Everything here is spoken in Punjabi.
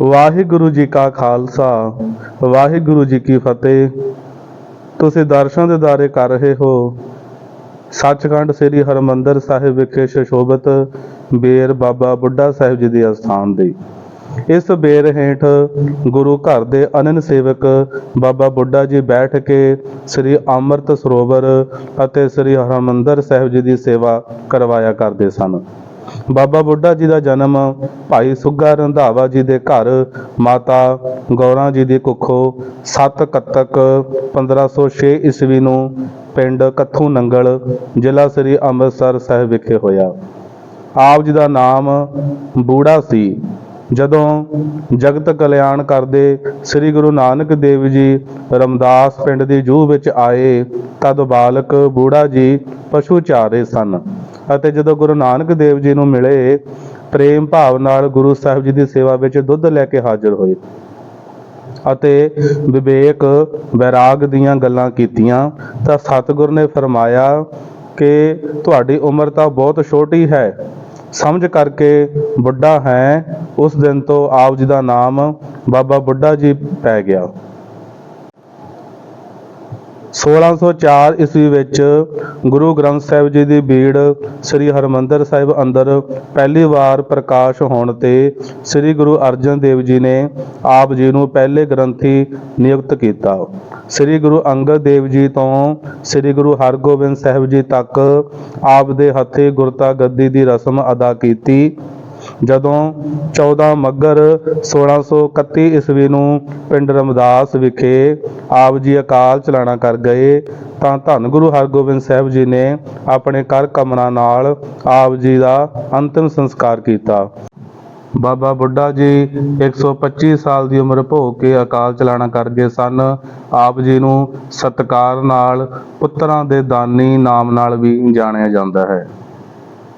ਵਾਹਿਗੁਰੂ ਜੀ ਕਾ ਖਾਲਸਾ, ਵਾਹਿਗੁਰੂ ਜੀ ਕੀ ਫਤਿਹ। ਤੁਸੀਂ ਦਰਸ਼ਨ ਦੇ ਦਿਦਾਰੇ ਕਰ ਰਹੇ ਹੋ। ਸੱਚਖੰਡ ਸ੍ਰੀ ਹਰਮੰਦਰ ਸਾਹਿਬ ਵਿਖੇ ਸ਼ੋਭਤ ਬੇਰ ਬਾਬਾ ਬੁੱਢਾ ਸਾਹਿਬ ਜੀ ਦੇ ਅਸਥਾਨ ਦੇ। ਇਸ ਬੇਰ ਹੇਠ ਗੁਰੂ ਘਰ ਦੇ ਅਨੰਨ ਸੇਵਕ ਬਾਬਾ ਬੁੱਢਾ ਜੀ ਬੈਠ ਕੇ ਸ੍ਰੀ ਅੰਮ੍ਰਿਤ ਸਰੋਵਰ ਅਤੇ ਸ੍ਰੀ ਹਰਮੰਦਰ ਸਾਹਿਬ ਜੀ ਦੀ ਸੇਵਾ ਕਰਵਾਇਆ ਕਰਦੇ ਸਨ। ਬਾਬਾ ਬੁੱਢਾ ਜੀ ਦਾ ਜਨਮ, ਭਾਈ ਸੁੱਗਾ ਰੰਧਾਵਾ ਜੀ ਦੇ ਘਰ, ਮਾਤਾ ਗੌਰਾਂ ਜੀ ਦੀ ਕੁੱਖੋਂ 7 ਕੱਤਕ 1506 ਈਸਵੀ ਨੂੰ ਪਿੰਡ ਕੱਥੂ ਨੰਗਲ, ਜ਼ਿਲ੍ਹਾ ਸ੍ਰੀ ਅੰਮ੍ਰਿਤਸਰ ਸਾਹਿਬ ਵਿਖੇ ਹੋਇਆ। ਆਪ ਜੀ ਦਾ ਨਾਮ ਬੂੜਾ ਸੀ। ਜਦੋਂ ਜਗਤ ਕਲਿਆਣ ਕਰਦੇ ਸ੍ਰੀ ਗੁਰੂ ਨਾਨਕ ਦੇਵ ਜੀ ਰਮਦਾਸ ਪਿੰਡ ਦੀ ਜੂਹ ਵਿੱਚ ਆਏ, ਤਦ ਬਾਲਕ ਬੂੜਾ ਜੀ ਪਸ਼ੂ ਚਾਰੇ ਸਨ। ਅਤੇ ਜਦੋਂ ਗੁਰੂ ਨਾਨਕ ਦੇਵ ਜੀ ਨੂੰ ਮਿਲੇ, ਪ੍ਰੇਮ ਭਾਵ ਨਾਲ ਗੁਰੂ ਸਾਹਿਬ ਜੀ ਦੀ ਸੇਵਾ ਵਿੱਚ ਦੁੱਧ ਲੈ ਕੇ ਹਾਜ਼ਰ ਹੋਏ ਅਤੇ ਵਿਵੇਕ ਵੈਰਾਗ ਦੀਆਂ ਗੱਲਾਂ ਕੀਤੀਆਂ, ਤਾਂ ਸਤਿਗੁਰ ਨੇ ਫਰਮਾਇਆ ਕਿ ਤੁਹਾਡੀ ਉਮਰ ਤਾਂ ਬਹੁਤ ਛੋਟੀ ਹੈ, ਸਮਝ ਕਰਕੇ ਬੁੱਢਾ ਹੈ, ਉਸ ਦਿਨ ਤੋਂ ਆਪ ਜੀ ਦਾ ਨਾਮ ਬਾਬਾ ਬੁੱਢਾ ਜੀ ਪੈ ਗਿਆ। 1604 ਈਸਵੀ ਵਿੱਚ ਗੁਰੂ ਗ੍ਰੰਥ ਸਾਹਿਬ ਜੀ ਦੀ ਬੀੜ ਸ੍ਰੀ ਹਰਮੰਦਰ ਸਾਹਿਬ ਅੰਦਰ ਪਹਿਲੀ ਵਾਰ ਪ੍ਰਕਾਸ਼ ਹੋਣ ਤੇ ਸ੍ਰੀ ਗੁਰੂ ਅਰਜਨ ਦੇਵ ਜੀ ਨੇ ਆਪ ਜੀ ਨੂੰ ਪਹਿਲੇ ਗ੍ਰੰਥੀ ਨਿਯੁਕਤ ਕੀਤਾ। ਸ੍ਰੀ ਗੁਰੂ ਅੰਗਦ ਦੇਵ ਜੀ ਤੋਂ ਸ੍ਰੀ ਗੁਰੂ ਹਰਗੋਬਿੰਦ ਸਾਹਿਬ ਜੀ ਤੱਕ ਆਪ ਦੇ ਹੱਥੇ ਗੁਰਤਾ ਗੱਦੀ ਦੀ ਰਸਮ ਅਦਾ ਕੀਤੀ। ਜਦੋਂ 14 ਮੱਘਰ 1631 ਈਸਵੀ ਨੂੰ ਪਿੰਡ ਰਮਦਾਸ ਵਿਖੇ ਆਪ ਜੀ ਅਕਾਲ ਚਲਾਣਾ ਕਰ ਗਏ, ਤਾਂ ਧੰਨ ਗੁਰੂ ਹਰਗੋਬਿੰਦ ਸਾਹਿਬ ਜੀ ਨੇ ਆਪਣੇ ਕਰ ਕਮਰਾਂ ਨਾਲ ਆਪ ਜੀ ਦਾ ਅੰਤਿਮ ਸੰਸਕਾਰ ਕੀਤਾ। ਬਾਬਾ ਬੁੱਢਾ ਜੀ 125 ਸਾਲ ਦੀ ਉਮਰ ਭੋਗ ਕੇ ਅਕਾਲ ਚਲਾਣਾ ਕਰ ਗਏ ਸਨ। ਆਪ ਜੀ ਨੂੰ ਸਤਕਾਰ ਨਾਲ ਪੁੱਤਰਾਂ ਦੇ ਦਾਨੀ ਨਾਮ ਨਾਲ ਵੀ ਜਾਣਿਆ ਜਾਂਦਾ ਹੈ।